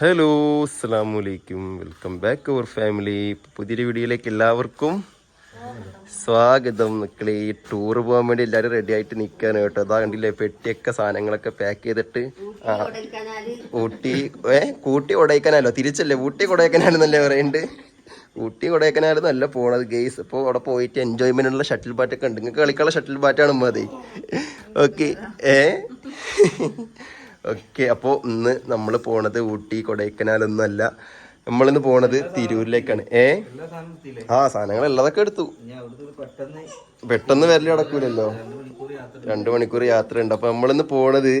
Hello അസ്സാം വലൈക്കും welcome back അവർ family. പുതിയൊരു വീഡിയോയിലേക്ക് എല്ലാവർക്കും സ്വാഗതം. മക്കളെ ടൂർ പോകാൻ വേണ്ടി എല്ലാവരും റെഡി ആയിട്ട് നിൽക്കാണ് കേട്ടോ. അതാ കണ്ടില്ലേ പെട്ടിയൊക്കെ സാധനങ്ങളൊക്കെ പാക്ക് ചെയ്തിട്ട്. ആ ഊട്ടി ഏ കൂട്ടി കൊടൈക്കനാലോ? തിരിച്ചല്ലേ? ഊട്ടി കൊടൈക്കനാലെന്നല്ലേ പറയുന്നുണ്ട് ഊട്ടി കൊടൈക്കനാൽ നല്ല പോണത്. ഗെയ്സ് ഇപ്പോൾ അവിടെ പോയിട്ട് എൻജോയ്മെന്റ് ഉള്ള ഷട്ടിൽ ബാറ്റൊക്കെ ഉണ്ട്. നിങ്ങൾക്ക് കളിക്കാനുള്ള ഷട്ടിൽ ബാറ്റാണ് മതി ഓക്കെ ഏ? ഓക്കെ അപ്പോൾ ഇന്ന് നമ്മൾ പോണത് ഊട്ടി കൊടൈക്കനാലൊന്നും അല്ല നമ്മളിന്ന് പോണത് തിരൂരിലേക്കാണ്. ഏ? ആ സാധനങ്ങൾ ഉള്ളതൊക്കെ എടുത്തു പെട്ടെന്ന് വരൽ നടക്കൂലല്ലോ. രണ്ടു മണിക്കൂർ യാത്ര ഉണ്ട്. അപ്പൊ നമ്മളിന്ന് പോണത്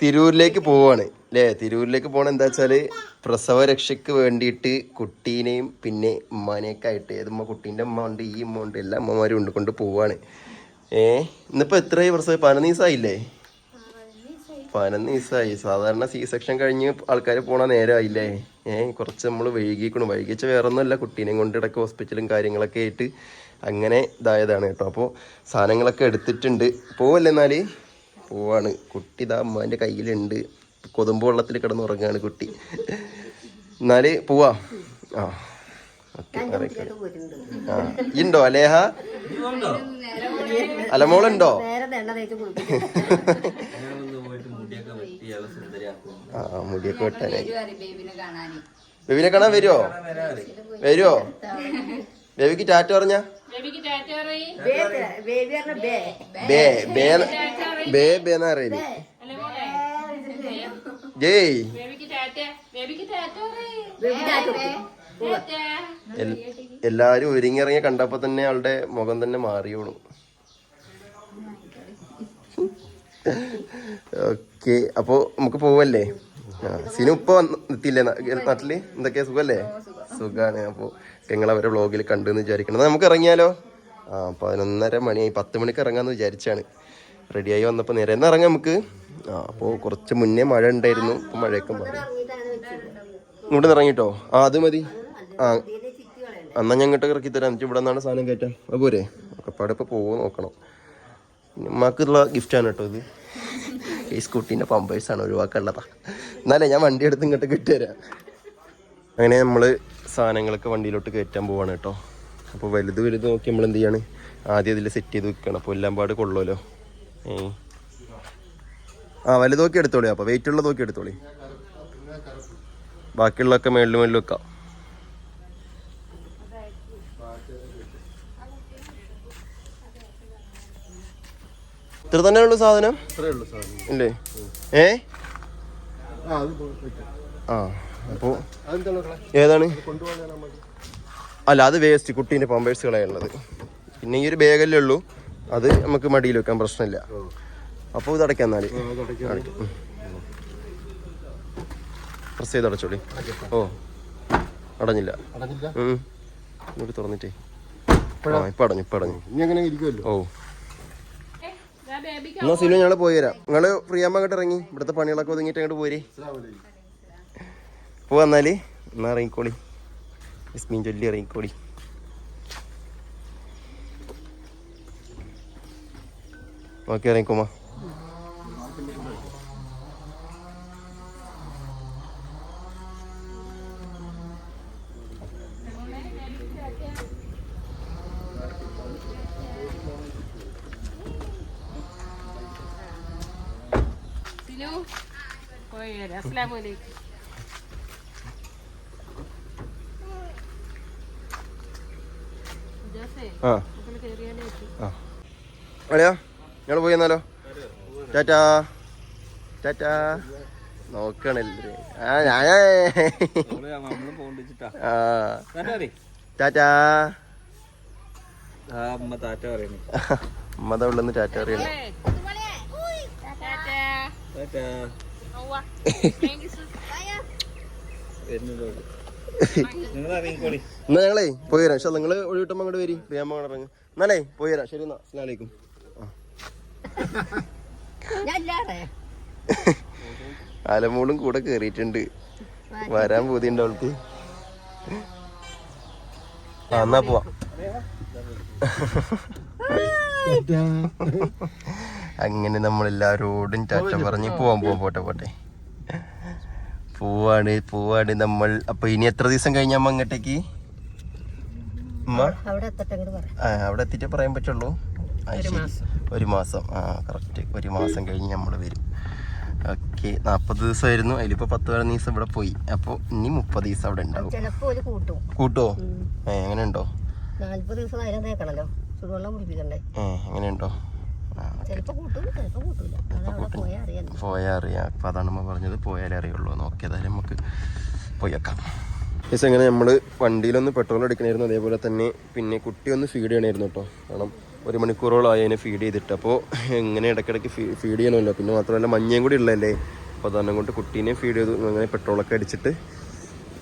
തിരൂരിലേക്ക് പോവാണ്. അല്ലേ തിരൂരിലേക്ക് പോണ എന്താ വെച്ചാൽ പ്രസവ രക്ഷയ്ക്ക് വേണ്ടിയിട്ട് കുട്ടീനെയും പിന്നെ ഉമ്മാനെയൊക്കെ ആയിട്ട് ഏതുമ്മ കുട്ടീന്റെ അമ്മ ഉണ്ട് ഈ അമ്മ ഉണ്ട് എല്ലാ അമ്മമാരും ഉണ്ട് കൊണ്ട് പോവാണ്. ഏ? ഇന്നിപ്പോ എത്രയായി പ്രസവം? പതിനൊന്ന് ദിവസമായില്ലേ പതിനൊന്ന് ദിവസമായി. സാധാരണ സി സെക്ഷൻ കഴിഞ്ഞ് ആൾക്കാർ പോണ നേരമായില്ലേ ഏ കുറച്ച് നമ്മൾ വൈകിക്കണം. വൈകിച്ച വേറെ ഒന്നുമല്ല കുട്ടീനെയും കൊണ്ട് ഇടയ്ക്ക് ഹോസ്പിറ്റലും കാര്യങ്ങളൊക്കെ ആയിട്ട് അങ്ങനെ ഇതായതാണ് കേട്ടോ. അപ്പോൾ സാധനങ്ങളൊക്കെ എടുത്തിട്ടുണ്ട്. പോവല്ലേ എന്നാൽ പോവാണ്. കുട്ടി ഇതാ അമ്മാന്റെ കയ്യിലുണ്ട്. കൊതുമ്പ് വെള്ളത്തിൽ കിടന്നുറങ്ങാണ് കുട്ടി. എന്നാൽ പോവാ. ആ ഓക്കെ ആ ഇണ്ടോ അലേഹ? അലമോളുണ്ടോ? ആ മുടിയൊക്കെ വെട്ടാനായി. ബേബിനെ കാണാൻ വരുമോ വരുമോ ബേബിക്ക് ടാറ്റ പറഞ്ഞ? ബേ അറിയില്ല ജയ്. എല്ലാരും ഒരുങ്ങി ഇറങ്ങി കണ്ടപ്പോ തന്നെ അവളുടെ മുഖം തന്നെ മാറിയോളൂ ഓക്കെ. അപ്പോ നമുക്ക് പോവല്ലേ? സിനു ഇപ്പൊ എത്തിയില്ലേ? നാട്ടിൽ? എന്തൊക്കെയാ സുഖല്ലേ? സുഖാണ്. അപ്പോ നിങ്ങൾ അവരെ വ്ളോഗിൽ കണ്ടെന്ന് വിചാരിക്കണം. നമുക്ക് ഇറങ്ങിയാലോ? ആ പതിനൊന്നര മണിയായി. പത്ത് മണിക്ക് ഇറങ്ങാന്ന് വിചാരിച്ചാണ്. റെഡിയായി വന്നപ്പോ നേരെ. ഒന്ന് ഇറങ്ങാം നമുക്ക്? ആ അപ്പോൾ കുറച്ച് മുന്നേ മഴ ഉണ്ടായിരുന്നു. ഇപ്പൊ മഴയൊക്കെ മാറി. ഇങ്ങോട്ട് ഇറങ്ങിട്ടോ. ആ അത് മതി. ആ എന്നാ ഞാൻ ഇങ്ങോട്ട് ഇറക്കി തരാം. എന്നിട്ട് ഇവിടെ നിന്നാണ് സാധനം കയറ്റാം അത് പോരെ. ഒക്കെപ്പാടെ ഇപ്പോൾ പോകുമോ നോക്കണം. ഉമ്മാക്കുള്ള ഗിഫ്റ്റാണ് കേട്ടോ ഇത്. ഈ സ്കൂട്ടീന്റെ പമ്പേഴ്സാണ് ഒഴിവാക്കാനുള്ളതാ. എന്നാലേ ഞാൻ വണ്ടി എടുത്ത് ഇങ്ങോട്ട് കിട്ടിത്തരാം അങ്ങനെ നമ്മൾ സാധനങ്ങളൊക്കെ വണ്ടിയിലോട്ട് കയറ്റാൻ പോവാണ് കേട്ടോ. അപ്പോൾ വലുത് വലുത് നോക്കി നമ്മൾ എന്ത് ചെയ്യാണ്? ആദ്യം ഇതിൽ സെറ്റ് ചെയ്ത് വെക്കണം. അപ്പോൾ എല്ലാം പാട് കൊള്ളുമല്ലോ ആ വലുത് നോക്കി എടുത്തോളി. അപ്പോൾ വെയിറ്റ് ഉള്ളത് നോക്കി എടുത്തോളി. ബാക്കിയുള്ളതൊക്കെ മേളിൽ മേളിൽ വെക്കാം. ഇത്ര തന്നെ ഉള്ളു സാധനം. ഇല്ലേ? ഏ? ആ അപ്പോ ഏതാണ്? അല്ല അത് വേസ്റ്റ് കുട്ടീന്റെ പമ്പേഴ്സ് കളയാനുള്ളത് പിന്നെ ഈ ഒരു ബാഗല്ലേ ഉള്ളൂ. അത് നമുക്ക് മടിയിൽ വെക്കാൻ പ്രശ്നമില്ല. അപ്പോൾ ഇത് അടയ്ക്കാം എന്നാൽ. അടയ്ക്കാം. പ്രസ് ചെയ്ത് അടച്ചോളി. ഓ അടഞ്ഞില്ല. ഇങ്ങോട്ട് തുറന്നിട്ടേ. ഇപ്പം അടഞ്ഞു ഇപ്പൊ അടഞ്ഞു ഓ. എന്നാ സിനു ഞങ്ങൾ പോയി തരാം നിങ്ങൾ ഫ്രീ ആകുമ്പോ അങ്ങോട്ട് ഇറങ്ങി. ഇവിടുത്തെ പണികളൊക്കെ ഒതുങ്ങിട്ട് അങ്ങോട്ട് പോരെ. പോവാന്നാൽ എന്നാ ഇറങ്ങിക്കോളി. യസ്മീൻ ചൊല്ലി ഇറങ്ങിക്കോളി. ഓക്കെ ഇറങ്ങിക്കോമാ ആ. ആ. അല്ലയോ ഞങ്ങൾ പോയി എന്നാലോ? ടാറ്റാ. ടാറ്റാ. നോക്കണല്ലേ ആ ഞാൻ ആ. ടാറ്റാ. അമ്മത ഉള്ളന്ന് ടാറ്റ അറിയണേ എന്നാ ഞങ്ങളേ പോയി വരാം പക്ഷെ നിങ്ങൾ ഒഴിവിട്ടുമ്പോ അങ്ങോട്ട് വരി പ്രിയാമ്മ ഇറങ്ങും എന്നാലേ പോയി വരാം ശരി എന്നാ ഇല്ലാതെ അലമോളും കൂടെ കേറിയിട്ടുണ്ട് വരാൻ പൂതിയുണ്ട് അവൾക്ക് ആ എന്നാ പോവാ അങ്ങനെ നമ്മൾ എല്ലാവരോടും ചാറ്റം പറഞ്ഞ് പോവാൻ പോവാൻ പോട്ടെ പോട്ടെ. പോവാണ് പോവാണ് നമ്മൾ. അപ്പൊ ഇനി എത്ര ദിവസം കഴിഞ്ഞ അമ്മ അങ്ങോട്ടേക്ക്? അമ്മ അവിടെ എത്തിയിട്ട് പറയാൻ പറ്റുള്ളൂ. ഒരു മാസം. ആ കറക്റ്റ് ഒരു മാസം കഴിഞ്ഞ് നമ്മൾ വരും. ഓക്കെ നാൽപ്പത് ദിവസമായിരുന്നു. അതിലിപ്പോൾ പത്ത് പതിനൊന്ന് ദിവസം ഇവിടെ പോയി. അപ്പോൾ ഇനി മുപ്പത് ദിവസം അവിടെ ഉണ്ടാവും. കൂട്ടോ ഒരു കൂട്ടും. കൂട്ടുമോ ഏ അങ്ങനെ ഉണ്ടോ നാല്പത് ദിവസം നേരം തേക്കണല്ലോ. ചുടുവെള്ളം കുടിപ്പിക്കണ്ടേ? ഏ അങ്ങനെ പോയാൽ അറിയാം. അപ്പം അതാണ് നമ്മൾ പറഞ്ഞത്. പോയാലേ അറിയുള്ളൂ. നോക്കിയതായാലും നമുക്ക് പോയേക്കാം ദിവസം എങ്ങനെ നമ്മൾ വണ്ടിയിലൊന്ന് പെട്രോൾ അടിക്കണമായിരുന്നു അതേപോലെ തന്നെ പിന്നെ കുട്ടി ഒന്ന് ഫീഡ് ചെയ്യണമായിരുന്നു കേട്ടോ കാരണം ഒരു മണിക്കൂറോളമായി അതിനെ ഫീഡ് ചെയ്തിട്ട്. അപ്പോൾ എങ്ങനെ ഇടയ്ക്കിടയ്ക്ക് ഫീഡ് ചെയ്യണമല്ലോ. പിന്നെ മാത്രമല്ല മഞ്ഞയും കൂടി ഉള്ളതല്ലേ? അപ്പോൾ അതുകൊണ്ട് കൊണ്ട് കുട്ടീനെ ഫീഡ് ചെയ്തു. അങ്ങനെ പെട്രോളൊക്കെ അടിച്ചിട്ട്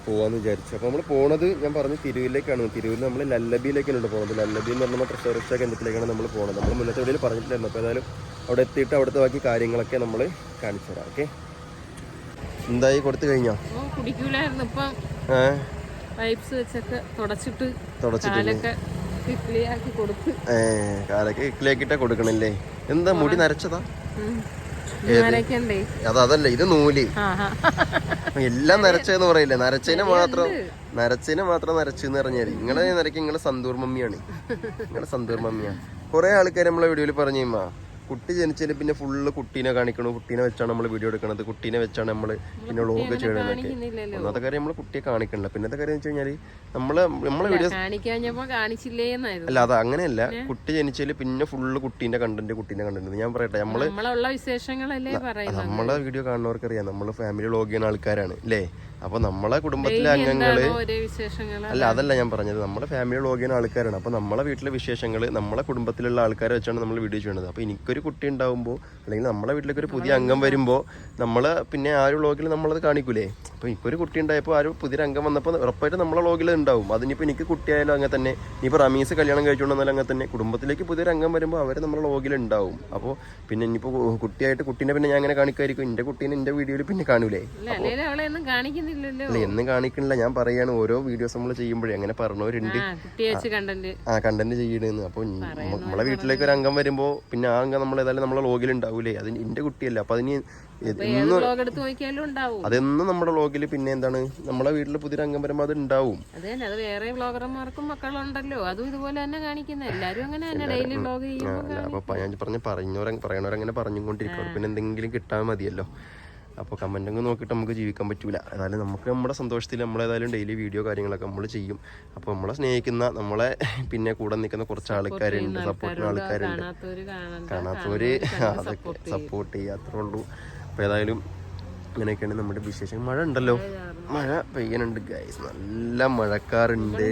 പോവാന്ന് വിചാരിച്ചു. അപ്പോൾ നമ്മൾ പോണത് ഞാൻ പറഞ്ഞു തിരുവിലേക്കാണ് തിരുവിൽ നമ്മൾ ലല്ലബിയിലേക്കാണ് പോകുന്നത് ലല്ലബി എന്ന് പറഞ്ഞാൽ പ്രസവരക്ഷ കേന്ദ്രത്തിലേക്കാണ് നമ്മൾ പോകുന്നത് നമ്മൾ മുന്നത്തെ വീഡിയോയിൽ പറഞ്ഞിട്ടില്ലായിരുന്നു. അപ്പോൾ ഏതായാലും അവിടെ എത്തിയിട്ട് അവിടുത്തെ ബാക്കി കാര്യങ്ങളൊക്കെ നമ്മൾ കാണിച്ചു തരാം. ഓക്കെ? എന്തായി? കൊടുത്തു കഴിഞ്ഞോ? കുടിക്കൂലായിരുന്നു. ഇപ്പം പൈപ്സ് വെച്ചൊക്കെ തുടച്ചിട്ട് തുടച്ചിട്ട് കാലൊക്കെ ഇക്ലിയാക്കിട്ടാ കൊടുക്കണല്ലേ? എന്താ മുടി നരച്ചതാ? അത് അതല്ല ഇത് നൂൽ. എല്ലാം നരച്ചെന്ന് പറയില്ലേ? നരച്ചതിനെ മാത്രം നരച്ചതിനെ മാത്രം നരച്ചെന്ന് പറഞ്ഞാൽ നിങ്ങളെ നരക്ക് നിങ്ങളെ സന്തൂർ മമ്മിയാണ്. നിങ്ങളെ സന്തൂർ മമ്മിയാണ്. കുറെ ആൾക്കാർ നമ്മളെ വീഡിയോയിൽ പറഞ്ഞു കുട്ടി ജനിച്ചതിന് പിന്നെ ഫുള്ള് കുട്ടീനെ കാണിക്കണു. കുട്ടീനെ വെച്ചാണ് നമ്മൾ വീഡിയോ എടുക്കുന്നത് കുട്ടീനെ വെച്ചാണ് നമ്മൾ പിന്നെ വ്ളോഗ് ചെയ്യണമെന്നൊക്കെ കാണിക്കുന്നില്ലല്ലോ. ഒന്നാമത്തെ കാര്യം നമ്മൾ കുട്ടിയെ കാണിക്കണില്ല. പിന്നത്തെ കാര്യം വെച്ച് കഴിഞ്ഞാൽ നമ്മൾ നമ്മളെ വീഡിയോ കാണിക്കാഞ്ഞപ്പോ കാണിച്ചില്ലേന്നായിരുന്നു അല്ല അത് അങ്ങനെയല്ല. കുട്ടി ജനിച്ചതിൽ പിന്നെ ഫുള്ള് കുട്ടീന്റെ കണ്ടന്റ് കുട്ടീന്റെ കണ്ടന്റ് ഞാൻ പറയട്ടെ നമ്മൾ നമ്മളെ വീഡിയോ കാണുന്നവർക്ക് അറിയാം നമ്മൾ ഫാമിലി വ്ളോഗ് ചെയ്യുന്ന ആൾക്കാരാണ് അല്ലേ അപ്പൊ നമ്മളെ കുടുംബത്തിലെ അംഗങ്ങൾ അല്ല അതല്ല ഞാൻ പറഞ്ഞത്. നമ്മുടെ ഫാമിലി വ്ളോഗ് ചെയ്യുന്ന ആൾക്കാരാണ്. അപ്പൊ നമ്മളെ വീട്ടിലെ വിശേഷങ്ങൾ നമ്മളെ കുടുംബത്തിലുള്ള ആൾക്കാരെ വെച്ചാണ് നമ്മൾ വീഡിയോ ചെയ്യുന്നത്. അപ്പൊ എനിക്കൊരു കുട്ടി ഉണ്ടാവുമ്പോൾ അല്ലെങ്കിൽ നമ്മളെ വീട്ടിലേക്ക് ഒരു പുതിയ അംഗം വരുമ്പോൾ നമ്മൾ പിന്നെ ആ ഒരു വ്ളോഗിൽ നമ്മളത് കാണിക്കൂലേ? അപ്പൊ എനിക്കൊരു കുട്ടി ഉണ്ടായപ്പോൾ ആ ഒരു പുതിയൊരു അംഗം വന്നപ്പോൾ ഉറപ്പായിട്ട് നമ്മളെ വ്ളോഗിൽ ഉണ്ടാവും. അതിനിപ്പോ എനിക്ക് കുട്ടിയായാലും അങ്ങനെ തന്നെ. ഇനിയിപ്പോൾ റമീസ് കല്യാണം കഴിച്ചുകൊണ്ടെന്നാലും അങ്ങനെ തന്നെ. കുടുംബത്തിലേക്ക് പുതിയൊരു അംഗം വരുമ്പോൾ അവർ നമ്മളെ വ്ളോഗിൽ ഉണ്ടാവും. അപ്പോൾ പിന്നെ ഇനിയിപ്പോൾ കുട്ടിയായിട്ട് കുട്ടീനെ പിന്നെ ഞാൻ അങ്ങനെ കാണിക്കായിരിക്കും എന്റെ കുട്ടീനെ എന്റെ വീഡിയോയിൽ പിന്നെ കാണൂലേ? അല്ല അല്ല എന്നും കാണിക്കണില്ല. ഞാൻ പറയാണ് ഓരോ വീഡിയോസ് നമ്മൾ ചെയ്യുമ്പോഴേ അങ്ങനെ പറഞ്ഞവരുണ്ട്. ആ കണ്ടന്റ്. ചെയ്യണെന്ന്. അപ്പൊ നമ്മളെ വീട്ടിലേക്ക് ഒരു അംഗം വരുമ്പോ പിന്നെ ആ അംഗം നമ്മൾ ഏതായാലും നമ്മളെ ലോഗിൽ ഉണ്ടാവൂലേ? അത് എന്റെ കുട്ടിയല്ല. അപ്പൊ അതിന് അതെന്നും നമ്മുടെ ലോഗിൽ പിന്നെ എന്താണ്? നമ്മളെ വീട്ടിൽ പുതിയൊരു അംഗം വരുമ്പോൾ അത് ഉണ്ടാവും. അത് തന്നെ. അത് വേറെ വ്ളോഗർമാർക്കും മക്കളുണ്ടല്ലോ. അതും ഇതുപോലെ തന്നെ കാണിക്കുന്നത് എല്ലാരും അങ്ങനെ തന്നെ ഡെയിലി വ്ളോഗ് ചെയ്യുമ്പോൾ അപ്പൊ ഞാൻ പറഞ്ഞ പറഞ്ഞവരെ പറയണവരങ്ങനെ പറഞ്ഞുകൊണ്ടിരിക്കും പിന്നെ എന്തെങ്കിലും കിട്ടാൻ മതിയല്ലോ. അപ്പോൾ കമന്റ് അങ്ങ് നോക്കിയിട്ട് നമുക്ക് ജീവിക്കാൻ പറ്റില്ല ഏതായാലും നമുക്ക് നമ്മുടെ സന്തോഷത്തിൽ നമ്മളേതായാലും ഡെയിലി വീഡിയോ കാര്യങ്ങളൊക്കെ നമ്മൾ ചെയ്യും. അപ്പോൾ നമ്മളെ സ്നേഹിക്കുന്ന നമ്മളെ പിന്നെ കൂടെ നിൽക്കുന്ന കുറച്ച് ആൾക്കാരുണ്ട് സപ്പോർട്ടിന് ആൾക്കാരുണ്ട്. കാണാത്തവര് അതൊക്കെ സപ്പോർട്ട് ചെയ്യുക അത്രേ ഉള്ളൂ. അപ്പോൾ ഏതായാലും അങ്ങനെയൊക്കെയാണ് നമ്മുടെ വിശേഷം മഴ ഉണ്ടല്ലോ. മഴ പെയ്യാനുണ്ട് ഗൈസ് നല്ല മഴക്കാറുണ്ട്.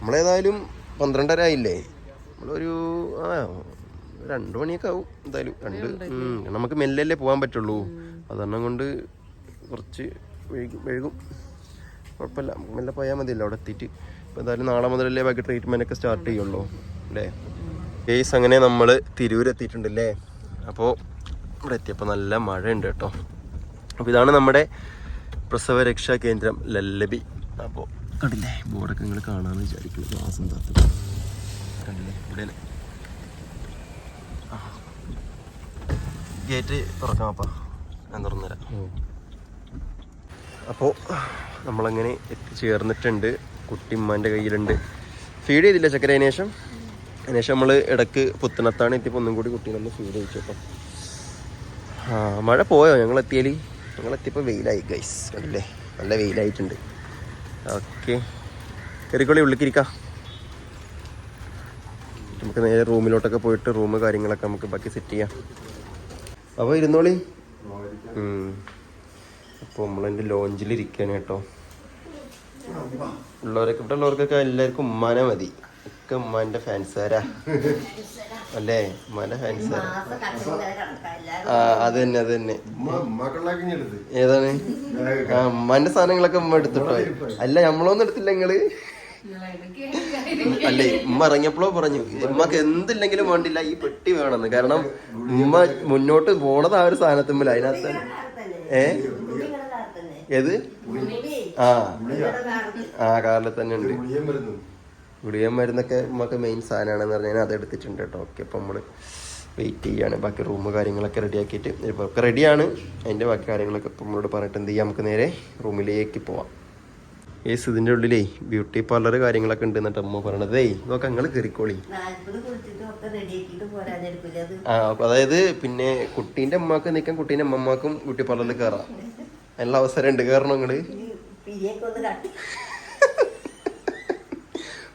നമ്മളേതായാലും പന്ത്രണ്ടര ആയില്ലേ? നമ്മളൊരു ആ രണ്ട് മണിയൊക്കെ ആവും. എന്തായാലും രണ്ട്. നമുക്ക് മെല്ലല്ലേ പോകാൻ പറ്റുള്ളൂ. അതെണ്ണം കൊണ്ട് കുറച്ച് വൈകും വൈകും. കുഴപ്പമില്ല. മെല്ലെ പോയാൽ മതിയല്ലോ അവിടെ എത്തിയിട്ട്. ഇപ്പോൾ എന്തായാലും നാളെ മുതലല്ലേ ബാക്കി ട്രീറ്റ്മെന്റ് ഒക്കെ സ്റ്റാർട്ട് ചെയ്യുള്ളൂ അല്ലേ? കേസ് അങ്ങനെ നമ്മൾ തിരൂർ എത്തിയിട്ടുണ്ടല്ലേ? അപ്പോൾ ഇവിടെ എത്തിയപ്പോൾ നല്ല മഴയുണ്ട് കേട്ടോ. അപ്പോൾ ഇതാണ് നമ്മുടെ പ്രസവ രക്ഷാ കേന്ദ്രം ലല്ലബി. അപ്പോൾ കണ്ടില്ലേ ബോർഡൊക്കെ നിങ്ങൾ കാണാമെന്ന് വിചാരിക്കുന്നു. ഗ്ലാസും താത്തു കണ്ടില്ലേ ഇവിടെ ഗേറ്റ് തുറക്കാം അപ്പാ ഞാൻ തുറന്നുതരാം. അപ്പോൾ നമ്മളങ്ങനെ എത്തിച്ചേർന്നിട്ടുണ്ട്. കുട്ടിമ്മാന്റെ കയ്യിലുണ്ട്. ഫീഡ് ചെയ്തില്ല ചക്കര അതിന് ശേഷം അതിന് ശേഷം നമ്മൾ ഇടയ്ക്ക് പുത്തനത്താണ് എത്തിയപ്പോൾ ഒന്നും കൂടി കുട്ടീനൊന്ന് ഫീഡ് ചെയ്യിച്ചു അപ്പം ആ മഴ പോയോ? ഞങ്ങൾ എത്തിയാൽ ഞങ്ങൾ എത്തിയപ്പോൾ വെയിലായി ഗൈസ് കണ്ടില്ലേ? നല്ല വെയിലായിട്ടുണ്ട്. ഓക്കെ. കയറിക്കോളി ഉള്ളിക്കിരിക്കാം നമുക്ക് നേരെ റൂമിലോട്ടൊക്കെ പോയിട്ട് റൂം കാര്യങ്ങളൊക്കെ നമുക്ക് ബാക്കി സെറ്റ് ചെയ്യാം. അപ്പോൾ ഇരുന്നോളി. അപ്പോൾ നമ്മളതിന്റെ ലോഞ്ചിൽ ഇരിക്കുകയാണ് കേട്ടോ. ഉള്ളവരൊക്കെ ഇവിടെ ഉള്ളവർക്കൊക്കെ എല്ലാവർക്കും ഉമ്മാനെ മതി. ഒക്കെ ഉമ്മാന്റെ ഫാൻസാരാ. അല്ലേ? ഉമ്മാന്റെ ഫാൻസാരാ. ആ അത് തന്നെ അത് തന്നെ ഏതാണ്? ആ ഉമ്മാന്റെ സാധനങ്ങളൊക്കെ ഉമ്മ എടുത്തിട്ടോ അല്ല നമ്മളൊന്നും എടുത്തില്ല നിങ്ങൾ. അല്ലേ ഉമ്മ ഇറങ്ങിയപ്പോഴോ പറഞ്ഞു ഉമ്മക്ക് എന്തില്ലെങ്കിലും വേണ്ടില്ല ഈ പെട്ടി വേണമെന്ന്. കാരണം ഉമ്മ മുന്നോട്ട് പോണത് ആ ഒരു സാധനത്തുമ്പിൽ അതിനകത്ത് ഏ? ഏത്? ആ. ആ കാറിൽ തന്നെ ഉണ്ട്. ഗുളികൻ മരുന്നൊക്കെ ഉമ്മക്ക് മെയിൻ സാധനമാണെന്ന് പറഞ്ഞാൽ അത് എടുത്തിട്ടുണ്ട് കേട്ടോ. ഓക്കെ അപ്പൊ നമ്മൾ വെയിറ്റ് ചെയ്യാണ്. ബാക്കി റൂം കാര്യങ്ങളൊക്കെ റെഡി ആക്കിയിട്ട് ഇപ്പോൾ ഒക്കെ റെഡിയാണ് അതിന്റെ ബാക്കി കാര്യങ്ങളൊക്കെ ഇപ്പം നമ്മളോട് പറഞ്ഞിട്ട് എന്ത് ചെയ്യാം? നമുക്ക് നേരെ റൂമിലേക്ക് പോവാം. ഏസ് ഇതിന്റെ ഉള്ളിലേ ബ്യൂട്ടി പാർലർ കാര്യങ്ങളൊക്കെ ഉണ്ട് എന്നിട്ട് അമ്മ പറയണത്. ഏയ് നോക്കാം നിങ്ങൾ കയറിക്കോളി ആ അതായത് പിന്നെ കുട്ടീന്റെ അമ്മയ്ക്ക് നിൽക്കാൻ കുട്ടീന്റെ അമ്മമാക്കും ബ്യൂട്ടി പാർലറിൽ കയറാം അതിനുള്ള അവസരം ഉണ്ട്. കയറണം നിങ്ങൾ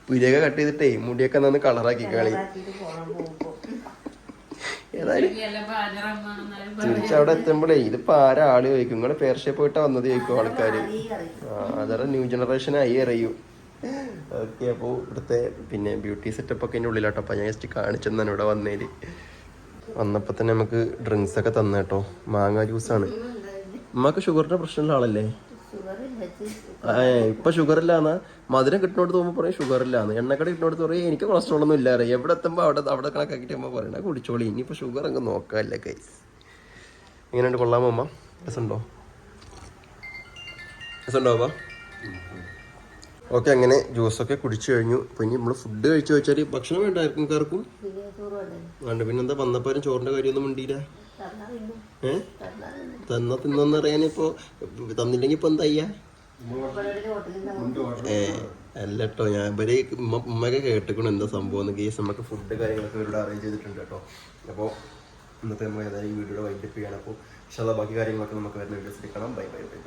പിരിയൊക്കെ കട്ടി ചെയ്തിട്ടേ മുടിയൊക്കെ ഒന്ന് കളറാക്കി കളി. ഏതായാലും. തിരിച്ച് അവിടെ എത്തുമ്പോഴേ ഇതിപ്പോ ആരാൾ ചോദിക്കും. നിങ്ങൾ പേർഷ്യ പോയിട്ടാ വന്നത് ചോദിക്കും ആൾക്കാര്. ആ അതര ന്യൂ ജനറേഷൻ ആയി അറിയൂ. ഓക്കെ അപ്പോൾ ഇവിടുത്തെ പിന്നെ ബ്യൂട്ടി സെറ്റപ്പ് ഒക്കെ എന്റെ ഉള്ളിലാട്ടോ. അപ്പൊ ഞാൻ ജസ്റ്റ് കാണിച്ചെന്നാണ് ഇവിടെ വന്നേൽ. വന്നപ്പോൾ തന്നെ നമുക്ക് ഡ്രിങ്ക്സ് ഒക്കെ തന്നേട്ടോ മാങ്ങ ജ്യൂസാണ്. ഉമ്മക്ക് ഷുഗറിന്റെ പ്രശ്നമുള്ള ആളല്ലേ? ഇപ്പൊ ഷുഗർ ഇല്ലാന്ന് മധുരം കിട്ടുന്നോട് തോന്നുമ്പോൾ പറയും ഷുഗർ ഇല്ലാന്ന് എണ്ണക്കട കിട്ടുന്നോട് പറയും എനിക്ക് കൊളസ്ട്രോൾ ഒന്നും ഇല്ല അറിയാം എവിടെ എത്തുമ്പോൾ അവിടെ അവിടെ കണക്കാക്കിയിട്ട് അമ്മ പറയണ കുടിച്ചോളി. ഇനിയിപ്പോൾ ഷുഗർ അങ്ങ് നോക്കാല്ല കൈസ് എങ്ങനെയുണ്ട് കൊള്ളാമോ അമ്മ? രസമുണ്ടോ? രസമുണ്ടോ അമ്മ ഓക്കെ അങ്ങനെ ജ്യൂസൊക്കെ കുടിച്ചു കഴിഞ്ഞു. ഇപ്പൊ ഇനി നമ്മൾ ഫുഡ് കഴിച്ചു വെച്ചാൽ ഭക്ഷണം വേണ്ടായിരിക്കും കാർക്കും പിന്നെ ചോറ് വേണ്ടേ. പിന്നെന്താ വന്നപ്പോഴും ചോറിന്റെ കാര്യമൊന്നും മിണ്ടിയില്ല. തിന്നും ഏഹ് തന്നാൽ തിന്നും തന്ന. തിന്നെന്ന് അറിയാനിപ്പോ തന്നില്ലെങ്കി ഇപ്പൊ എന്താ ചെയ്യാ? ഇവിടെ ഒരു ഹോട്ടലിൽ ഏ അല്ല കേട്ടോ ഞാൻ ഇവർ ഉമ്മ- ഉമ്മയൊക്കെ കേട്ടിക്കണം എന്താ സംഭവം കേസ് നമുക്ക് ഫുഡ് കാര്യങ്ങളൊക്കെ ഇവരോട് അറേഞ്ച് ചെയ്തിട്ടുണ്ട് കേട്ടോ. അപ്പോൾ ഇന്നത്തെ നമ്മൾ ഏതായാലും ഈ വൈകിട്ട് വൈൻഡപ്പ് ചെയ്യണം. അപ്പോൾ പക്ഷേ ബാക്കി കാര്യങ്ങളൊക്കെ നമുക്ക് വരുന്ന വീഡിയോസിൽ കാണാം. Bye bye bye